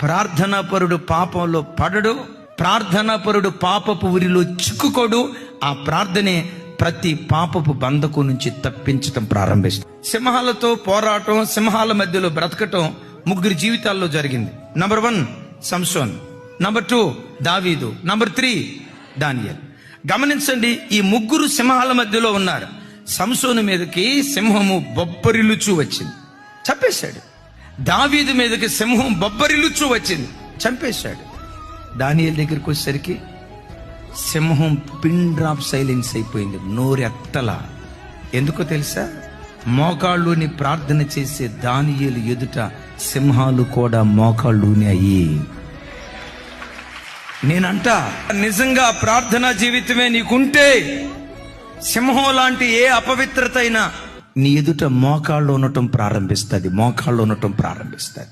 ప్రార్థనాపరుడు పాపంలో పడడు ప్రార్థనాపరుడు పాపపు ఉరిలో చిక్కుకోడు ఆ ప్రార్థనే ప్రతి పాపపు బంధకు నుంచి తప్పించటం ప్రారంభిస్తుంది. సింహాలతో పోరాటం సింహాల మధ్యలో బ్రతకటం ముగ్గురి జీవితాల్లో జరిగింది. Number one Samson number two దావీదు నంబర్ త్రీ దానియల్ గమనించండి ఈ ముగ్గురు సింహాల మధ్యలో ఉన్నారు. సంసోను మీదకి సింహము బొబ్బరిలుచు వచ్చింది. చంపేశాడు దావీదు మీదకి సింహం బొబ్బరిలుచ్చు వచ్చింది. చంపేశాడు. దానియల్ దగ్గరికి వచ్చేసరికి సింహం పిన్ డ్రాప్ సైలెన్స్ అయిపోయింది. నోరెత్తల ఎందుకో తెలుసా? మోకాళ్ళుని ప్రార్థన చేసే దానియలు ఎదుట సింహాలు కూడా మోకాళ్ళుని అయ్యి. నేనంట నిజంగా ప్రార్థనా జీవితమే నీకుంటే సింహం లాంటి ఏ అపవిత్రత అయినా నీ ఎదుట మోకాళ్ళు ఉండటం ప్రారంభిస్తుంది మోకాళ్ళు ఉండటం ప్రారంభిస్తుంది.